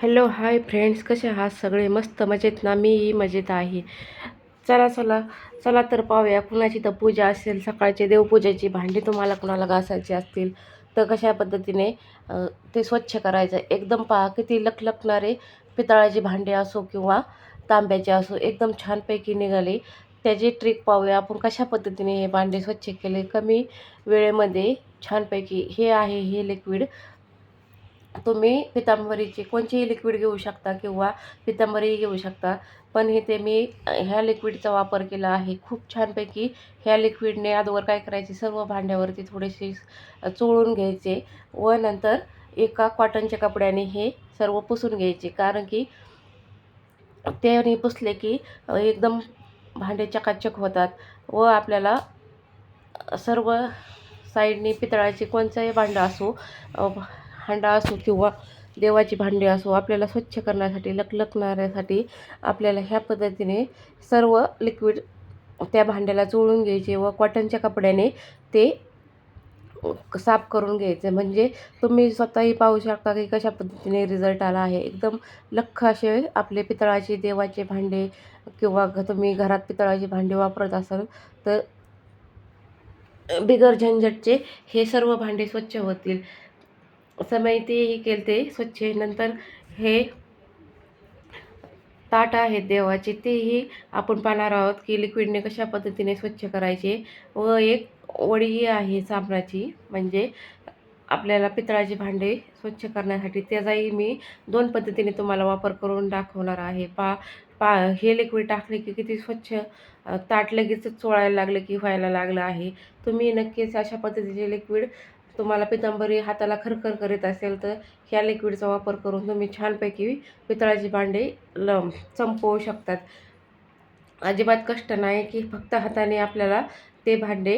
Hello hi friends कसे आहात सगळे? मस्त मजेत ना? मीही मजेत आहे. चला चला चला तर पाहूया. कुणाची तर पूजा असेल सकाळची देवपूजेची भांडी तुम्हाला कुणाला घासायची असतील तर कशा पद्धतीने ते स्वच्छ करायचं? एकदम पहा किती लखलखणारे पितळाची भांडी असो किंवा तांब्याचे असो एकदम छानपैकी निघाले. त्याची ट्रिक पाहूया. आपण कशा पद्धतीने हे भांडे स्वच्छ केले? कमी वेळेमध्ये छानपैकी हे आहे हे लिक्विड तुम्ही पितांबरीची कोणचेही लिक्विड घेऊ शकता किंवा पितांबरीही घेऊ शकता. पण हे ते मी ह्या लिक्विडचा वापर केला आहे. खूप छानपैकी ह्या लिक्विडने अगोदर काय करायचे? सर्व भांड्यावरती थोडेसे चोळून घ्यायचे व नंतर एका कॉटनच्या कपड्याने हे सर्व पुसून घ्यायचे. कारण की त्याने पुसले की एकदम भांडे चकाचक होतात व आपल्याला सर्व साईडनी पितळाचे कोणचंही भांडं असो भांडा असो किंवा देवाची भांडी असो आपल्याला स्वच्छ करण्यासाठी लकलकणाऱ्यासाठी आपल्याला ह्या पद्धतीने सर्व लिक्विड त्या भांड्याला चोळून घ्यायचे व कॉटनच्या कपड्याने ते साफ करून घ्यायचे. म्हणजे तुम्ही स्वतःही पाहू शकता की कशा पद्धतीने रिझल्ट आला आहे. एकदम लख्ख असे आपले पितळाचे देवाचे भांडे किंवा घ- तुम्ही घरात पितळाची भांडी वापरत असाल तर बिगर झंझटचे हे सर्व भांडे स्वच्छ होतील. समय तेही केलते ते स्वच्छ. नंतर हे ताट आहेत देवाचे तेही आपण पाहणार आहोत की लिक्विडने कशा पद्धतीने स्वच्छ करायचे व एक वडीही आहे साबणाची म्हणजे आपल्याला पितळाचे भांडे स्वच्छ करण्यासाठी. त्याचाही मी दोन पद्धतीने तुम्हाला वापर करून दाखवणार आहे. पा पा हे लिक्विड टाकले की किती स्वच्छ ताट लगेच चोळायला लागलं की व्हायला लागलं आहे. तुम्ही नक्कीच अशा पद्धतीचे लिक्विड तुम्हाला पितांबरी हाताला खरखर करीत असेल तर ह्या लिक्विडचा वापर करून तुम्ही छानपैकी पितळाची भांडे ल संपवू शकतात. अजिबात कष्ट नाही की फक्त हाताने आपल्याला ते भांडे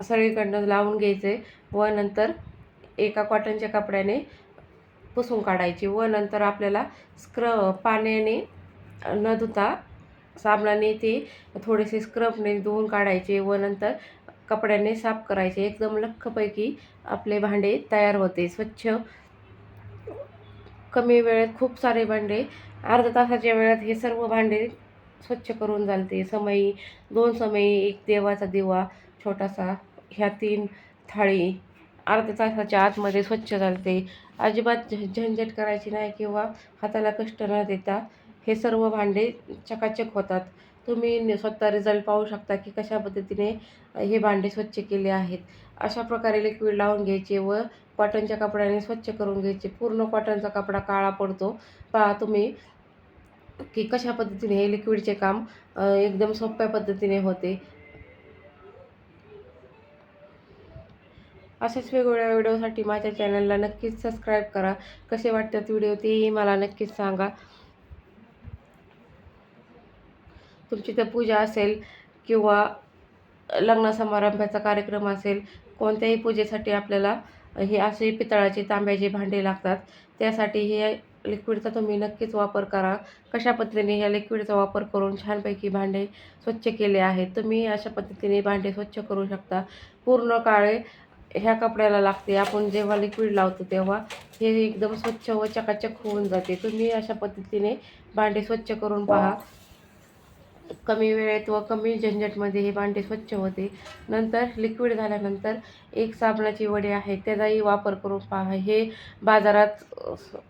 सगळीकडनं लावून घ्यायचे व नंतर एका कॉटनच्या कपड्याने पुसून काढायची व नंतर आपल्याला स्क्र पाण्याने न धुता साबणाने ते थोडेसे स्क्रबने धुवून काढायचे व नंतर कपड्याने साफ करायचे. एकदम लख्खपैकी आपले भांडे तयार होते. स्वच्छ कमी वेळेत खूप सारे भांडे अर्धा तासाच्या वेळात हे सर्व भांडे स्वच्छ करून चालते समयी दोन समयी एक देवाचा दिवा छोटासा ह्या तीन थाळी अर्ध्या तासाच्या आतमध्ये स्वच्छ चालते अजिबात झ झंझट करायची नाही किंवा हाताला कष्ट न देता हे सर्व भांडे चकाचक होतात. तुम्ही स्वतः रिझल्ट पाहू शकता की कशा पद्धतीने हे भांडे स्वच्छ केले आहेत. अशा प्रकारे लिक्विड लावून घ्यायचे व कॉटनच्या कपड्याने स्वच्छ करून घ्यायचे. पूर्ण कॉटनचा कपडा काळा पडतो. पहा तुम्ही की कशा पद्धतीने हे लिक्विडचे काम एकदम सोप्या पद्धतीने होते. अशाच वेगवेगळ्या व्हिडिओसाठी माझ्या चॅनलला नक्कीच सबस्क्राईब करा. कसे वाटतात व्हिडिओ तेही मला नक्कीच सांगा. तुमची तर पूजा असेल किंवा लग्न समारंभाचा कार्यक्रम असेल कोणत्याही पूजेसाठी आपल्याला हे असे पितळाचे तांब्याचे भांडे लागतात. त्यासाठी हे लिक्विडचा तुम्ही नक्कीच वापर करा. कशा पद्धतीने ह्या लिक्विडचा वापर करून छानपैकी भांडे स्वच्छ केले आहेत? तुम्ही अशा पद्धतीने भांडे स्वच्छ करू शकता. पूर्ण काळे ह्या कपड्याला लागते. आपण जेव्हा लिक्विड लावतो तेव्हा हे एकदम स्वच्छ व चकाचक होऊन जाते. तुम्ही अशा पद्धतीने भांडे स्वच्छ करून पहा. कमी वेळेत व कमी झंझटमध्ये हे भांडे स्वच्छ होते. नंतर लिक्विड झाल्यानंतर एक साबणाची वडी आहे त्याचाही वापर करून पहा. हे बाजारात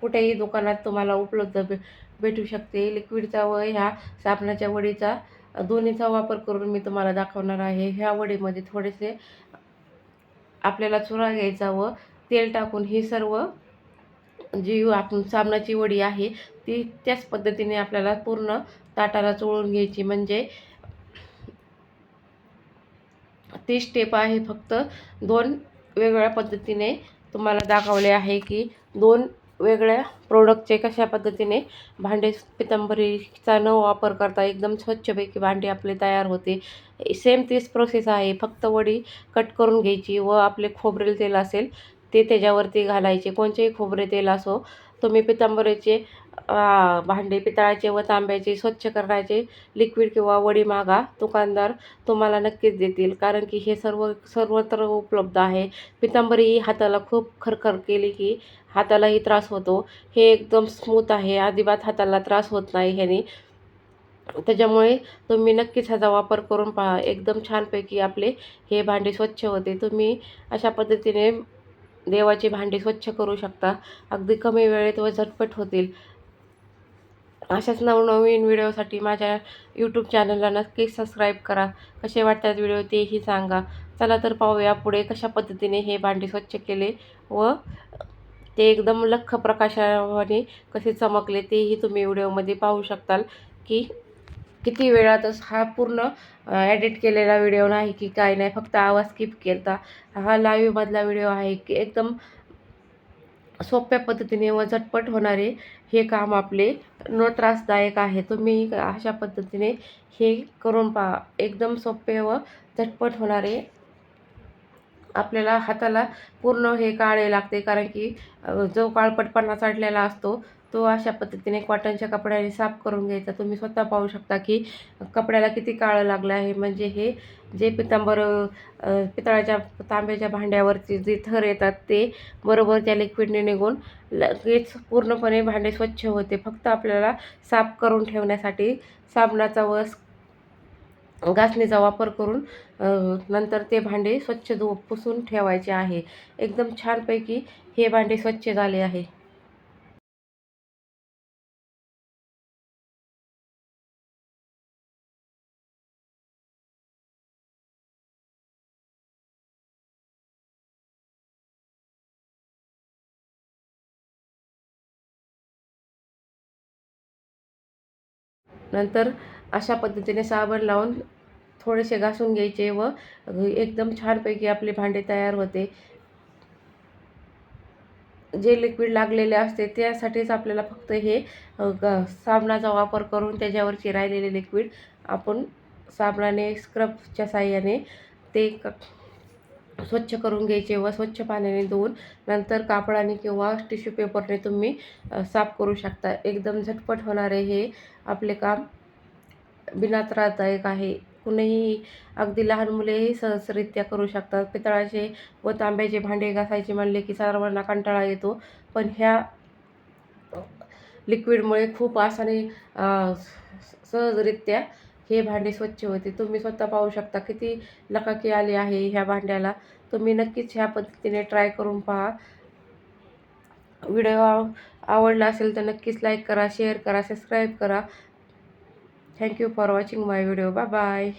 कुठेही दुकानात तुम्हाला उपलब्ध भे भेटू शकते. लिक्विडचा व ह्या साबणाच्या वडीचा दोन्हीचा वापर करून मी तुम्हाला दाखवणार आहे. ह्या वडीमध्ये थोडेसे आपल्याला चुरा घ्यायचा व तेल टाकून ही सर्व जी आपण साबणाची वडी आहे ती त्याच पद्धतीने आपल्याला पूर्ण ताटाला चोळून घ्यायची. म्हणजे ती स्टेप आहे फक्त दोन वेगवेगळ्या पद्धतीने तुम्हाला दाखवले आहे की दोन वेगळ्या प्रोडक्टचे कशा पद्धतीने भांडे पितंबरीचा न वापर करता एकदम स्वच्छपैकी भांडे आपले तयार होते. सेम तीच प्रोसेस आहे. फक्त वडी कट करून घ्यायची व आपले खोबरेल तेल असेल ते त्याच्यावरती घालायचे. कोणतेही खोबरे तेल असो तुम्ही पितांबरीचे भांडे पितळाचे व तांब्याचे स्वच्छ करण्याचे लिक्विड किंवा वडी मागा दुकानदार तुम्हाला नक्कीच देतील. कारण की हे सर्व सर्वत्र उपलब्ध आहे. पितांबरी ही हाताला खूप खरखर केली की हातालाही त्रास होतो. हे एकदम स्मूथ आहे. अजिबात हाताला त्रास होत नाही ह्याने. त्याच्यामुळे तुम्ही नक्कीच ह्याचा वापर करून पहा. एकदम छानपैकी आपले हे भांडे स्वच्छ होते. तुम्ही अशा पद्धतीने देवाची भांडी स्वच्छ करू शकता. अगदी कमी वेळेत व झटपट होतील. अशाच नवनवीन व्हिडिओसाठी माझ्या यूट्यूब चॅनलला नक्की सबस्क्राईब करा. कसे वाटतात व्हिडिओ तेही सांगा. चला तर पाहूया पुढे कशा पद्धतीने हे भांडे स्वच्छ केले व ते एकदम लख्ख प्रकाशाने कसे चमकले तेही तुम्ही व्हिडिओमध्ये पाहू शकताल. की किती वेळातच हा पूर्ण एडिट केलेला व्हिडिओ नाही की काय नाही फक्त आवाज स्किप केला हा लाईव्हमधला व्हिडिओ आहे की एकदम सोप्या पद्धतीने व झटपट होणारे हे काम आपले न त्रासदायक आहे. तुम्ही अशा पद्धतीने हे करून पहा. एकदम सोपे व झटपट होणारे आपल्याला हाताला पूर्ण हे काळे लागते. कारण की जो काळपटपणा चढलेला असतो तो अशा पद्धतीने कॉटनच्या कपड्याने साफ करून घ्यायचा. तुम्ही स्वतः पाहू शकता की कपड्याला किती काळं लागलं आहे. म्हणजे हे जे पितांबर पितळाच्या तांब्याच्या भांड्यावरती जे थर येतात ते बरोबर त्या लिक्विडने निघून लगेच पूर्णपणे भांडे स्वच्छ होते. फक्त आपल्याला साफ करून ठेवण्यासाठी साबणाचा वस घासणीचा वापर करून नंतर ते भांडे स्वच्छ धु पुसून ठेवायचे आहे. एकदम छानपैकी हे भांडे स्वच्छ झाले आहे. नंतर अशा पद्धतीने साबण लावून थोडेसे घासून घ्यायचे व एकदम छानपैकी आपले भांडे तयार होते. जे लिक्विड लागलेले असते त्यासाठीच आपल्याला फक्त हे ग- साबणाचा वापर करून त्याच्यावरचे राहिलेले लिक्विड आपण साबणाने स्क्रबच्या साह्याने ते क स्वच्छ करून घ्यायचे व स्वच्छ पाण्याने धुवून नंतर कापडाने किंवा टिश्यू पेपरने तुम्ही साफ करू शकता. एकदम झटपट होणारे हे आपले काम बिना त्रासदायक आहे. कुणीही अगदी लहान मुलेही सहजरित्या करू शकतात. पितळाचे व तांब्याचे भांडे घासायचे म्हणले की सर्वांना कंटाळा येतो. पण ह्या लिक्विडमुळे खूप आसाने सहजरित्या हे भांडे स्वच्छ होते. तुम्ही स्वतः पाहू शकता किती लकाकी आली आहे ह्या भांड्याला. तुम्ही नक्कीच ह्या पद्धतीने ट्राय करून पहा. व्हिडिओ आव आवडला असेल तर नक्कीच लाईक करा शेअर करा सबस्क्राईब करा. Thank you for watching my video bye bye